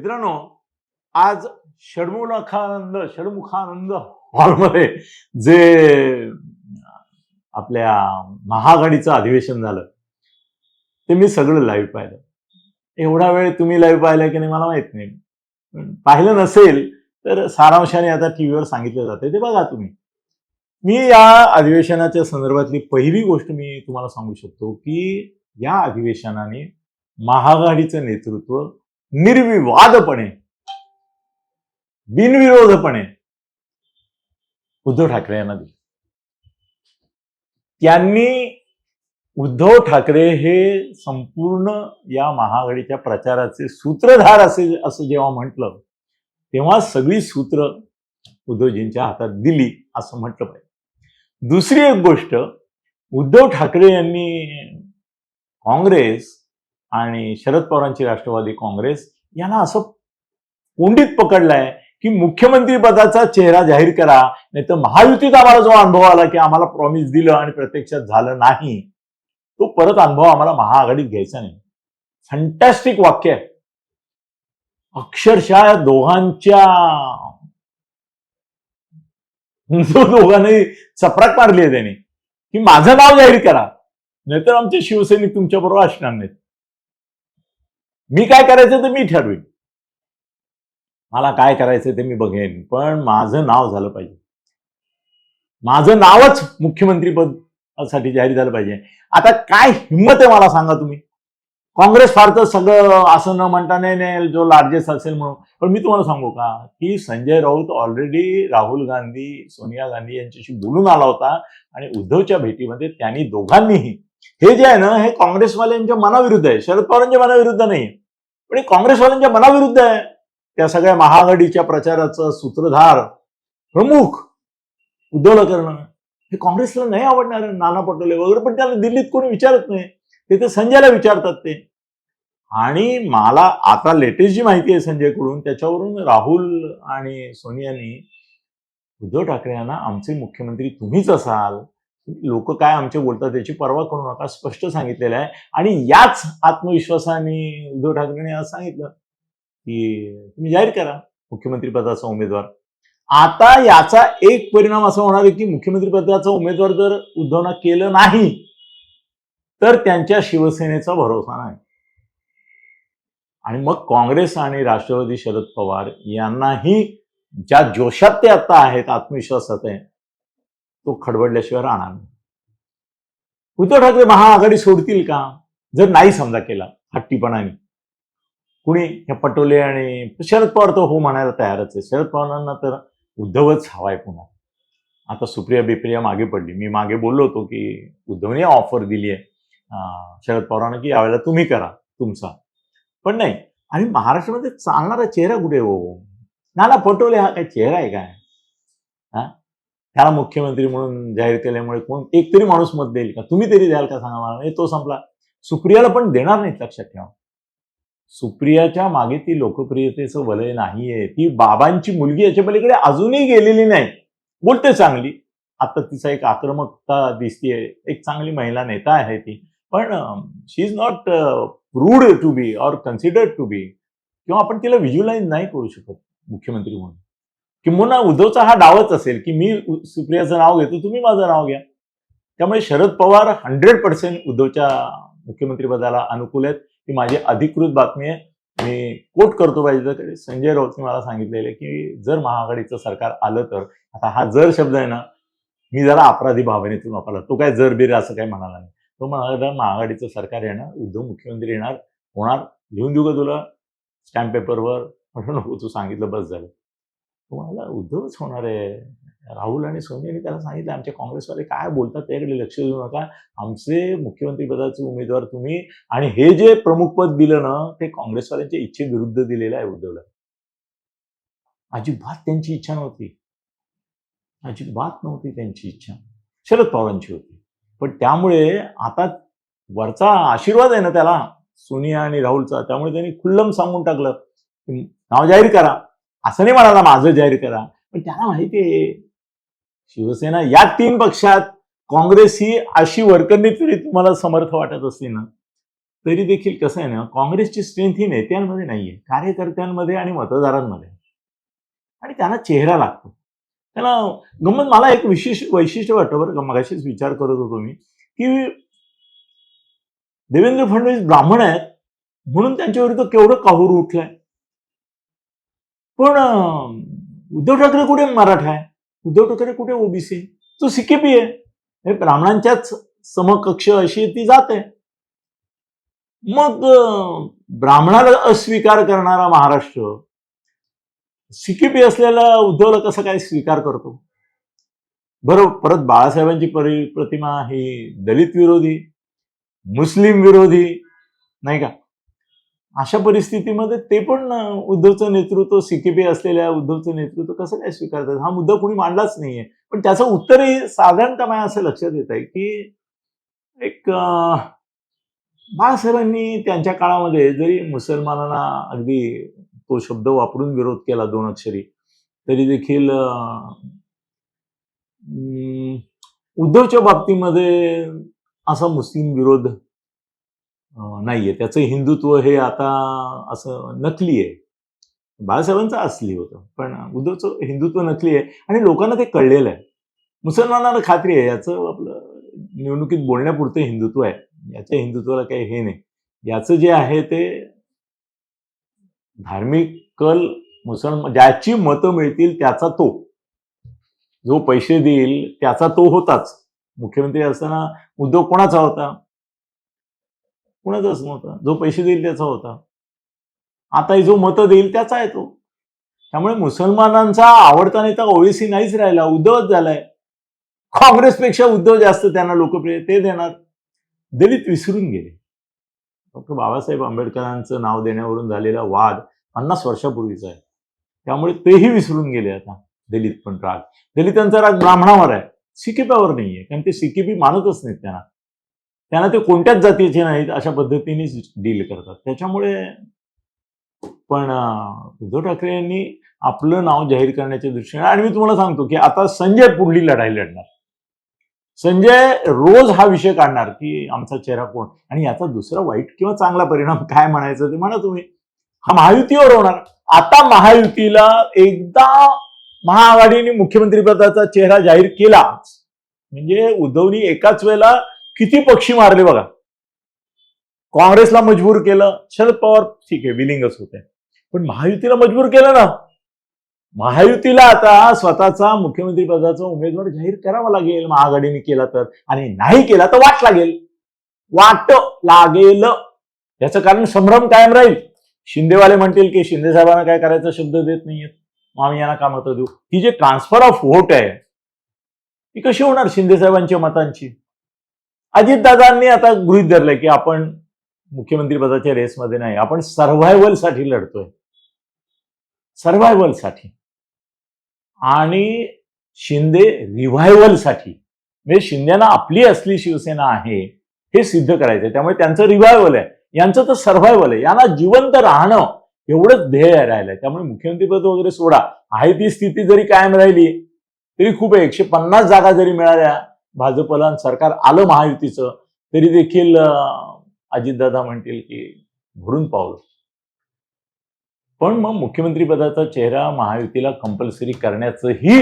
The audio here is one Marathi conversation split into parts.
मित्रांनो आज षडमुखानंद षडमुखानंद हॉलमध्ये जे आपल्या महाआघाडीचं अधिवेशन झालं ते मी सगळं लाईव्ह पाहिलं. एवढा वेळ तुम्ही लाईव्ह पाहिलं की नाही मला माहीत नाही. पाहिलं नसेल तर सारांशाने आता टीव्हीवर सांगितलं जाते ते बघा तुम्ही. मी या अधिवेशनाच्या संदर्भातली पहिली गोष्ट मी तुम्हाला सांगू शकतो की या अधिवेशनाने महाआघाडीचं नेतृत्व निर्विवादपणे बिनविरोधपणे उद्धव ठाकरे यांना दिलं. त्यांनी उद्धव ठाकरे हे संपूर्ण या महाआघाडीच्या प्रचाराचे सूत्रधार असे असं जेव्हा म्हटलं तेव्हा सगळी सूत्र उद्धवजींच्या हातात दिली असं म्हटलं पाहिजे. दुसरी एक गोष्ट उद्धव ठाकरे यांनी काँग्रेस आणि शरद पवारांची राष्ट्रवादी काँग्रेस यांना असं कोंडीत पकडलंय की मुख्यमंत्री पदाचा चेहरा जाहीर करा नाही तर महायुतीत आम्हाला जो अनुभव आला की आम्हाला प्रॉमिस दिलं आणि प्रत्यक्षात झालं नाही तो परत अनुभव आम्हाला महाआघाडीत घ्यायचा नाही. फंटॅस्टिक वाक्य आहे. अक्षरशः दोघांच्या दोघांनी चपराक मारली आहे त्यांनी की माझं नाव जाहीर करा नाहीतर आमचे शिवसैनिक तुमच्याबरोबर असणार नाहीत. मी काय करायचं ते मी ठरवीन. मला काय करायचं ते मी बघेन पण माझं नाव झालं पाहिजे. माझं नावच मुख्यमंत्री साठी जाहीर झालं पाहिजे. आता काय हिंमत आहे मला सांगा तुम्ही? काँग्रेस फार तर सगळं असं न म्हणता नाही नाही जो लार्जेस्ट असेल म्हणून. पण मी तुम्हाला सांगू का की संजय राऊत ऑलरेडी राहुल गांधी सोनिया गांधी यांच्याशी बोलून आला होता आणि उद्धवच्या भेटीमध्ये त्यांनी दोघांनीही हे जे आहे ना हे काँग्रेसवाल्यांच्या मनाविरुद्ध आहे. शरद पवारांच्या मनाविरुद्ध नाही. पण काँग्रेसवाल्यांच्या मनाविरुद्ध आहे. त्या सगळ्या महाआघाडीच्या प्रचाराचं सूत्रधार प्रमुख उद्धवला करणं हे काँग्रेसला नाही आवडणार नाना पटोले वगैरे पण त्याला दिल्लीत कोणी विचारत नाही. ते तर संजयला विचारतात ते. आणि मला आता लेटेस्ट जी माहिती आहे संजयकडून त्याच्यावरून राहुल आणि सोनियानी उद्धव ठाकरे यांना आमचे मुख्यमंत्री तुम्हीच असाल लोक काय आमचे बोलतात त्याची पर्वा करू नका स्पष्ट सांगितलेलं आहे. आणि याच आत्मविश्वासाने उद्धव ठाकरेंनी आज सांगितलं की तुम्ही जाहीर करा मुख्यमंत्री पदाचा उमेदवार. आता याचा एक परिणाम असा होणार आहे की मुख्यमंत्री पदाचा उमेदवार जर उद्धवना केलं नाही तर त्यांच्या शिवसेनेचा भरोसा नाही. आणि मग काँग्रेस आणि राष्ट्रवादी शरद पवार यांनाही ज्या जोशात ते आता आहेत आत्मविश्वासात आहे तो खडबडल्याशिवाय राहणार नाही. उद्धव ठाकरे महाआघाडी सोडतील का? जर नाही समजा केला हट्टीपणाने. कुणी? ह्या पटोले आणि शरद पवार तर हो म्हणायला तयारच आहे. शरद पवारांना तर उद्धवच हवाय पुन्हा. आता सुप्रिया बिप्रिया मागे पडली. मी मागे बोललो होतो की उद्धवने ऑफर दिली आहे. शरद पवारांना की यावेळेला तुम्ही करा तुमचा. पण नाही. आणि महाराष्ट्रामध्ये चालणारा चेहरा कुठे हो? नाना पटोले हा काय चेहरा आहे काय? हा? त्याला मुख्यमंत्री म्हणून जाहीर केल्यामुळे कोण? एक तरी माणूस मत देईल का? तुम्ही तरी द्याल का सांगा मला? म्हणजे तो संपला. सुप्रियाला पण देणार नाहीत लक्षात ठेवा. सुप्रियाच्या मागे ती लोकप्रियतेचं वलय नाहीये. ती बाबांची मुलगी याच्या पलीकडे अजूनही गेलेली नाही. बोलते चांगली. आता तिचा एक आक्रमकता दिसतीये. एक चांगली महिला नेता आहे ती. पण she is not rude to be or considered to be किंवा आपण तिला व्हिज्युलाइज नाही करू शकत मुख्यमंत्री म्हणून. किंबहुना उद्धवचा हा डावच असेल की मी सुप्रियाचं नाव घेतो तुम्ही माझं नाव घ्या. त्यामुळे शरद पवार हंड्रेड पर्सेंट उद्धवच्या मुख्यमंत्रीपदाला अनुकूल आहेत. ही माझी अधिकृत बातमी आहे. मी कोट करतो पाहिजे तर संजय राऊतने मला सांगितलेलं की जर महाआघाडीचं सरकार आलं तर आता हा जर शब्द आहे ना मी जरा अपराधी भावनेतून वापरला. तो काय जर बिर असं काही म्हणाला नाही. तो म्हणाला महाआघाडीचं सरकार येणार उद्धव मुख्यमंत्री येणार होणार. लिहून देऊ का तुला? स्टॅम्प पेपरवर म्हणून नको तू सांगितलं बस झालं. तुम्हाला उद्धवच होणार. आहे राहुल आणि सोनियाने त्याला सांगितलं आमचे काँग्रेसवाले काय बोलतात त्याकडे लक्ष देऊ नका. आमचे मुख्यमंत्री पदाचे उमेदवार तुम्ही आणि हे जे प्रमुख पद दिलं ना ते काँग्रेसवाल्यांच्या इच्छेविरुद्ध दिलेलं आहे उद्धवला. अजिबात त्यांची इच्छा नव्हती. अजिबात नव्हती त्यांची इच्छा. शरद पवारांची होती. पण त्यामुळे आता वरचा आशीर्वाद आहे ना त्याला सोनिया आणि राहुलचा त्यामुळे त्यांनी खुल्लम सांगून टाकलं. नाव जाहीर करा. असं नाही म्हणाला माझं जाहीर करा पण त्याला माहिती आहे शिवसेना या तीन पक्षात काँग्रेस ही अशी वरकरणी तरी तुम्हाला समर्थ वाटत असते ना तरी देखील कसं आहे ना काँग्रेसची स्ट्रेंथ ही नेत्यांमध्ये नाहीये कार्यकर्त्यांमध्ये आणि मतदारांमध्ये. आणि त्यांना चेहरा लागतो. त्याला गंमत मला एक विशेष वैशिष्ट्य वाटतं बरं का मगाशीच विचार करत होतो मी की देवेंद्र फडणवीस ब्राह्मण आहेत म्हणून त्यांच्या विरुद्ध केवढं काहूर उठलंय? पण उद्धव ठाकरे कुठे मराठा आहे? उद्धव ठाकरे कुठे ओबीसी आहे? तो सिकेपी आहे. हे ब्राह्मणांच्याच समकक्ष अशी ती जात आहे. मग ब्राह्मणाला अस्वीकार करणारा महाराष्ट्र सिकेपी असलेला उद्धवला कसं काय स्वीकार करतो? बरोबर परत बाळासाहेबांची परि प्रतिमा ही दलित विरोधी मुस्लिम विरोधी नाही का? अशा परिस्थितीमध्ये ते पण उद्धवचं नेतृत्व सीकेपी असलेल्या उद्धवचं नेतृत्व कसं काय स्वीकारतात? हा मुद्दा कोणी मांडलाच नाहीये. पण त्याचं उत्तरही साधारणतः मला असं लक्षात येत आहे की एक बाळासाहेबांनी त्यांच्या काळामध्ये जरी मुसलमानांना अगदी तो शब्द वापरून विरोध केला दोन अक्षरी तरी देखील अं, उद्धवच्या बाबतीमध्ये असा मुस्लिम विरोध नाहीये. त्याचं हिंदुत्व हे आता असं नकली आहे. बाळासाहेबांचं असली होतं पण उद्धवचं हिंदुत्व नकली आहे. आणि लोकांना ते कळलेलं आहे. मुसलमानांना खात्री आहे. याचं आपलं निवडणुकीत बोलण्यापुरतं हिंदुत्व आहे. याच्या हिंदुत्वाला काही हे नाही. याचं जे आहे ते धार्मिक कल मुसलमान ज्याची मतं मिळतील त्याचा तो. जो पैसे देईल त्याचा तो होताच. मुख्यमंत्री असताना उद्धव कोणाचा होता? कुणाचाच नव्हता. जो पैसे देईल त्याचा होता. आता जो मतं देईल त्याचा आहे तो. त्यामुळे मुसलमानांचा आवडता नेता ओळीसी नाहीच राहिला. उद्धवच झालाय. काँग्रेसपेक्षा उद्धव जास्त त्यांना लोकप्रिय ते देणार. दलित विसरून गेले. डॉक्टर बाबासाहेब आंबेडकरांचं नाव देण्यावरून झालेला वाद पन्नास वर्षापूर्वीचा आहे. त्यामुळे तेही विसरून गेले आता. दलित पण राग. दलितांचा राग ब्राह्मणावर आहे. सिकिपावर नाहीये. कारण ते सिकिपी मानतच नाहीत त्यांना. त्यांना ते कोणत्याच जातीचे नाहीत अशा पद्धतीने डील करतात. त्याच्यामुळे पण उद्धव ठाकरे यांनी आपलं नाव जाहीर करण्याच्या दृष्टीने आणि मी तुम्हाला सांगतो की आता संजय पुढली लढाई लढणार. संजय रोज हा विषय काढणार की आमचा चेहरा कोण? आणि याचा दुसरा वाईट किंवा चांगला परिणाम काय म्हणायचं ते म्हणा तुम्ही. हा महायुतीवर होणार. आता महायुतीला एकदा महाआघाडीने मुख्यमंत्रीपदाचा चेहरा जाहीर केला म्हणजे उद्धवनी एकाच वेळेला किती पक्षी मारले बघा. काँग्रेसला मजबूर केलं शरद पवार ठीक आहे विलिंगच होते. पण महायुतीला मजबूर केलं ना. महायुतीला आता स्वतःचा मुख्यमंत्री पदाचा उमेदवार जाहीर करावा लागेल. महाआघाडीने केला तर. आणि नाही केला तर वाट लागेल. वाट लागेल. याचं कारण संभ्रम कायम राहील. शिंदेवाले म्हणतील की शिंदे साहेबांना काय करायचा शब्द देत नाहीयेत. मग आम्ही यांना का मतं देऊ. ही जे ट्रान्सफर ऑफ व्होट आहे ती कशी होणार शिंदे साहेबांच्या मतांची? अजितदादांनी आता गृहित धरलंय की आपण मुख्यमंत्री पदाच्या रेसमध्ये नाही आपण सर्व्हायव्हलसाठी लढतोय. सर्व्हायव्हलसाठी आणि शिंदे रिव्हायव्हलसाठी म्हणजे शिंदेना आपली असली शिवसेना आहे हे सिद्ध करायचंय. त्यामुळे त्यांचं रिव्हायव्हल आहे. यांचं तर सर्व्हायव्हल आहे. यांना जिवंत राहणं एवढंच ध्येय राहिलंय. त्यामुळे मुख्यमंत्रीपद वगैरे सोडा. आहे ती स्थिती जरी कायम राहिली तरी खूप आहे. एकशे पन्नास जागा जरी मिळाल्या भाजपला सरकार आलं महायुतीचं तरी देखील अजितदादा म्हणतील की भरून पावलं पण मग मुख्यमंत्री पदाचा चेहरा महायुतीला कंपल्सरी करण्याचंही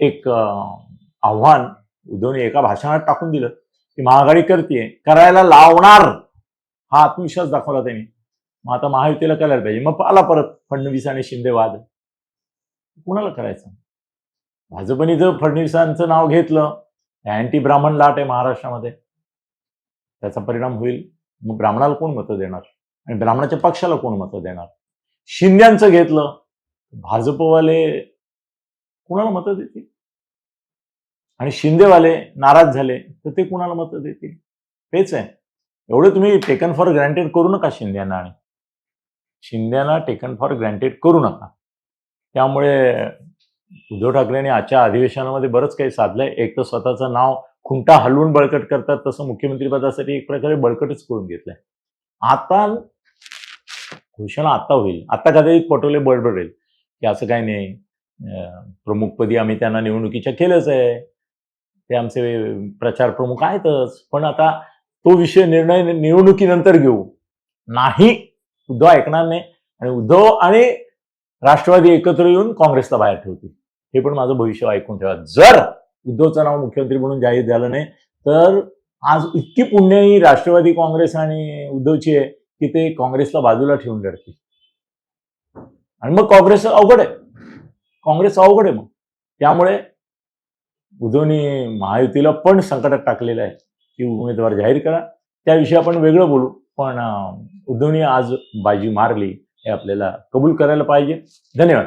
एक आव्हान उद्धवने एका भाषणात टाकून दिलं की महाआघाडी करते करायला लावणार. हा आत्मविश्वास दाखवला त्यांनी. मग आता महायुतीला करायला पाहिजे. मग आला परत फडणवीस आणि शिंदे वाद. कुणाला करायचं? भाजपने जर फडणवीसांचं नाव घेतलं अँटी ब्राह्मण लाट आहे महाराष्ट्रामध्ये. त्याचा परिणाम होईल. मग ब्राह्मणाला कोण मतं देणार? आणि ब्राह्मणाच्या पक्षाला कोण मतं देणार? शिंद्यांचं घेतलं भाजपवाले कुणाला मतं देतील? आणि शिंदेवाले नाराज झाले तर ते कुणाला मतं देतील? तेच आहे. एवढं तुम्ही टेकन फॉर ग्रँटेड करू नका शिंद्यांना आणि. शिंद्यांना टेकन फॉर ग्रँटेड करू नका. त्यामुळे उद्धव ठाकरेंनी आजच्या अधिवेशनामध्ये बरंच काही साधलंय. एक तर स्वतःचं नाव खुंटा हलवून बळकट करतात तसं मुख्यमंत्रीपदासाठी एक प्रकारे बळकटच करून घेतलंय. आता घोषणा आता होईल. आता कदाचित पटोले बडबडेल की असं काही नाही. प्रमुखपदी आम्ही त्यांना निवडणुकीच्या केलंच आहे. ते आमचे प्रचार प्रमुख आहेतच. पण आता तो विषय निर्णय निवडणुकीनंतर घेऊ. नाही उद्धव ऐकणार नाही. आणि उद्धव आणि राष्ट्रवादी एकत्र येऊन काँग्रेसला बाहेर ठेवतील. हे पण माझं भविष्य ऐकून ठेवा. जर उद्धवचं नाव मुख्यमंत्री म्हणून जाहीर झालं नाही तर आज इतकी पुण्याही राष्ट्रवादी काँग्रेस आणि उद्धवची आहे की ते काँग्रेसला बाजूला ठेवून लढतील आणि मग काँग्रेस अवघड आहे. काँग्रेस अवघड आहे मग. त्यामुळे उद्धवनी महायुतीला पण संकटात टाकलेलं आहे की उमेदवार जाहीर करा. त्याविषयी आपण वेगळं बोलू पण उद्धवनी आज बाजी मारली हे आपल्याला कबूल करायला पाहिजे. धन्यवाद.